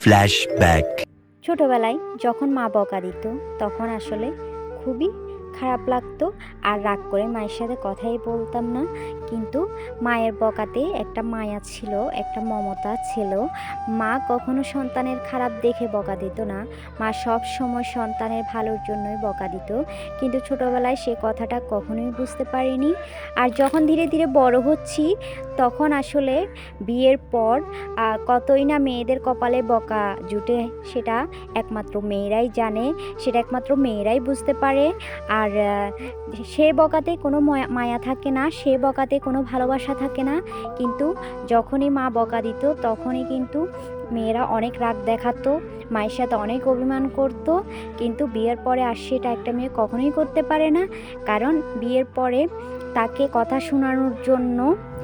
Flashback. ছোটবেলায় যখন মা বকা দিত তখন আসলে খুবই খারাপ লাগতো। আর রাগ করে মায়ের সাথে কথাই বলতাম না। কিন্তু মায়ের বকাতে একটা মায়া ছিল, একটা মমতা ছিল। মা কখনো সন্তানের খারাপ দেখে বকা দিত না। মা সব সময় সন্তানের ভালোর জন্যই বকা দিত। কিন্তু ছোটোবেলায় সে কথাটা কখনোই বুঝতে পারিনি। আর যখন ধীরে ধীরে বড় হচ্ছি, তখন আসলে বিয়ের পর কতই না মেয়েদের কপালে বকা জুটে, সেটা একমাত্র মেয়েরাই জানে, সেটা একমাত্র মেয়েরাই বুঝতে পারে। আর আহ, সে বকাতে কোনো মায়া থাকে না সে বকাতে কোনো ভালোবাসা থাকে না। কিন্তু যখনই মা বকা দিত তখনই কিন্তু মেয়েরা অনেক রাগ দেখাতো মায়ের সাথে অনেক অভিমান করত। কিন্তু বিয়ের পরে আর সেটা একটা মেয়ে কখনোই করতে পারে না। কারণ বিয়ের পরে তাকে কথা শোনানোর জন্য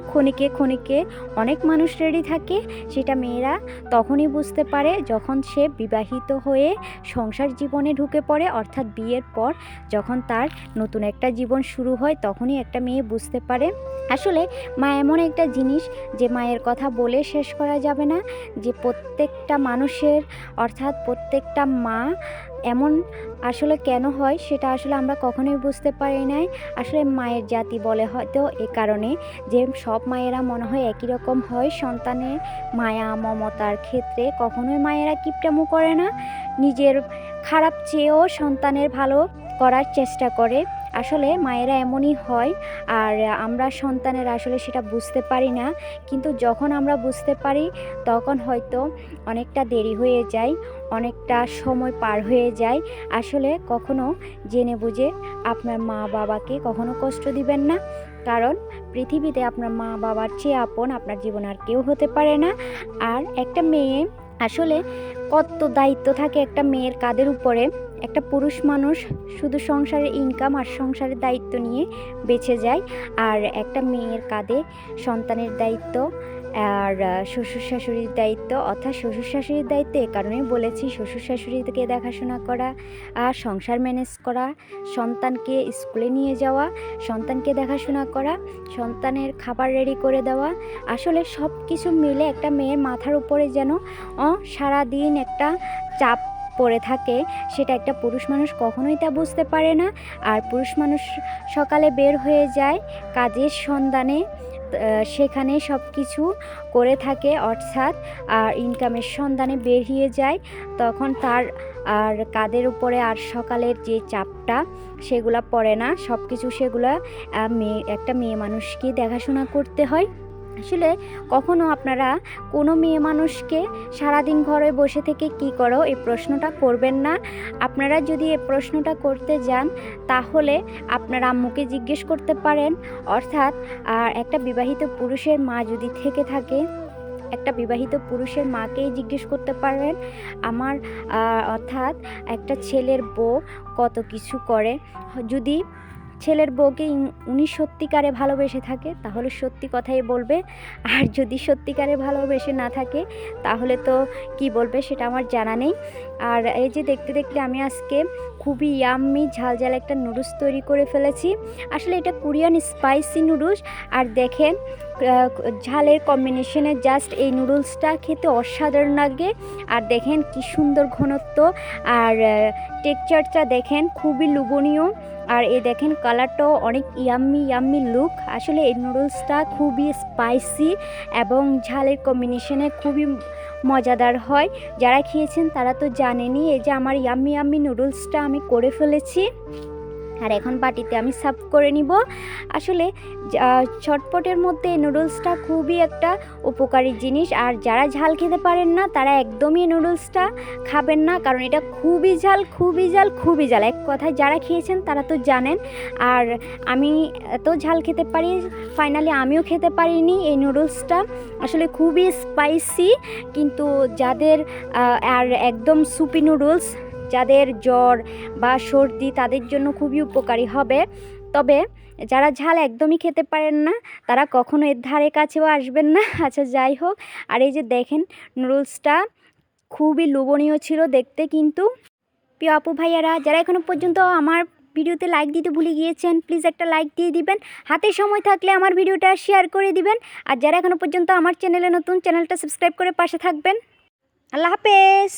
ক্ষণিকে ক্ষণিকে অনেক মানুষ রেডি থাকে, সেটা মেয়েরা তখনই বুঝতে পারে যখন সে বিবাহিত হয়ে সংসার জীবনে ঢুকে পড়ে, অর্থাৎ বিয়ের পর যখন তার নতুন একটা জীবন শুরু হয়, তখনই একটা মেয়ে বুঝতে পারে। আসলে মা এমন একটা জিনিস যে মায়ের কথা বলে শেষ করা যাবে না, যে প্রত্যেকটা মানুষের, অর্থাৎ প্রত্যেকটা মা এমন আসলে কেন হয় সেটা আসলে আমরা কখনোই বুঝতে পারি নাই। আসলে মায়ের জাতি বলে হয়তো এ কারণে যে সব মায়েরা মনে হয় একই রকম হয়। সন্তানের মায়া, মমতার ক্ষেত্রে কখনোই মায়েরা কিপটামো করে না। নিজের খারাপ চেয়েও সন্তানের ভালো করার চেষ্টা করে। আসলে মায়েরা এমনই হয় আর আমরা সন্তানের আসলে সেটা বুঝতে পারি না। কিন্তু যখন আমরা বুঝতে পারি, তখন হয়তো অনেকটা দেরি হয়ে যায়, অনেকটা সময় পার হয়ে যায়। আসলে কখনো জেনে বুঝে আপনার মা বাবাকে কখনো কষ্ট দিবেন না। কারণ পৃথিবীতে আপনার মা বাবার চেয়ে আপন, আপনার জীবন আর কেউ হতে পারে না। আর একটা মেয়ে আসলে কত দায়িত্ব থাকে একটা মেয়ের কাদের উপরে? একটা পুরুষ মানুষ শুধু সংসারের ইনকাম আর সংসারের দায়িত্ব নিয়ে বেঁচে যায় আর একটা মেয়ের কাঁধে সন্তানের দায়িত্ব আর শ্বশুর শাশুড়ির দায়িত্ব অর্থাৎ শ্বশুর শাশুড়ির দায়িত্ব এ কারণেই বলেছি শ্বশুর শাশুড়িকে দেখাশোনা করা আর সংসার ম্যানেজ করা সন্তানকে স্কুলে নিয়ে যাওয়া সন্তানকে দেখাশোনা করা সন্তানের খাবার রেডি করে দেওয়া। আসলে সব কিছু মিলে একটা মেয়ের মাথার উপরে যেন অ, সারাদিন একটা চাপ পড়ে থাকে, সেটা একটা পুরুষ মানুষ কখনোই তা বুঝতে পারে না। আর পুরুষ মানুষ সকালে বের হয়ে যায় কাজের সন্ধানে সেখানে সব কিছু করে থাকে অর্থাৎ, আর ইনকামের সন্ধানে বেরিয়ে যায়। তখন তার আর কাদের উপরে আর সকালের যে চাপটা, সেগুলা পড়ে না। সব কিছু সেগুলা মেয়ে, একটা মেয়ে মানুষকে দেখাশোনা করতে হয়। আসলে কখনো আপনারা কোনো মেয়ে মানুষকে সারাদিন ঘরে বসে থেকে কি করো এই প্রশ্নটা করবেন না। আপনারা যদি এই প্রশ্নটা করতে যান, তাহলে আপনারা আম্মুকে জিজ্ঞেস করতে পারেন। অর্থাৎ, আর একটা বিবাহিত পুরুষের মা যদি থেকে থাকে, একটা বিবাহিত পুরুষের মাকেই জিজ্ঞেস করতে পারেন আমার অর্থাৎ একটা ছেলের বউ কত কিছু করে? যদি ছেলের বউকে উনি সত্যিকারে ভালোবেসে থাকে, তাহলে সত্যি কথাই বলবে। আর যদি সত্যিকারে ভালোবেসে না থাকে, তাহলে তো কি বলবে সেটা আমার জানা নেই। আর এই যে দেখতে দেখতে আমি আজকে খুবই ইয়াম্মি ঝাল ঝাল একটা নুডলস তৈরি করে ফেলেছি। আসলে এটা কোরিয়ান স্পাইসি নুডলস আর দেখেন ঝালের কম্বিনেশনে জাস্ট এই নুডলসটা খেতে অসাধারণ লাগে। আর দেখেন কি সুন্দর ঘনত্ব। আর টেক্সচারটা দেখেন খুবই লোভনীয়। আর এই দেখেন কালারটাও অনেক ইয়াম্মি ইয়াম্মি লুক আসলে এই নুডলসটা খুবই স্পাইসি এবং ঝালের কম্বিনেশনে খুবই মজাদার হয়। যারা খেয়েছেন তারা তো জানেনি এই যে আমার ইয়াম্মি ইয়াম্মি নুডলসটা আমি করে ফেলেছি। আর এখন বাটিতে আমি সার্ভ করে নিব। আসলে ছটপটের মধ্যে নুডলসটা খুবই একটা উপকারী জিনিস। আর যারা ঝাল খেতে পারেন না, তারা একদমই নুডলসটা খাবেন না, কারণ এটা খুবই ঝাল খুবই ঝাল খুবই ঝাল। এক কথায়, যারা খেয়েছেন তারা তো জানেন। আর আমি এত ঝাল খেতে পারি, ফাইনালি আমিও খেতে পারিনি। এই নুডলসটা আসলে খুবই স্পাইসি, কিন্তু যাদের আর একদম সুপি নুডলস যাদের জ্বর বা সর্দি তাদের জন্য খুবই উপকারী হবে। তবে যারা ঝাল একদমই খেতে পারেন না, তারা কখনো এর ধারে কাছেও আসবেন না। আচ্ছা যাই হোক। আর এই যে দেখেন, নুডলসটা খুবই লোভনীয় ছিল দেখতে, কিন্তু প্রিয় আপু ভাইয়ারা, যারা এখনও পর্যন্ত আমার ভিডিওতে লাইক দিতে ভুলে গিয়েছেন প্লিজ একটা লাইক দিয়ে দিবেন। হাতে সময় থাকলে আমার ভিডিওটা শেয়ার করে দিবেন। আর যারা এখনও পর্যন্ত আমার চ্যানেলে নতুন চ্যানেলটা সাবস্ক্রাইব করে পাশে থাকবেন। আল্লাহ হাফেজ!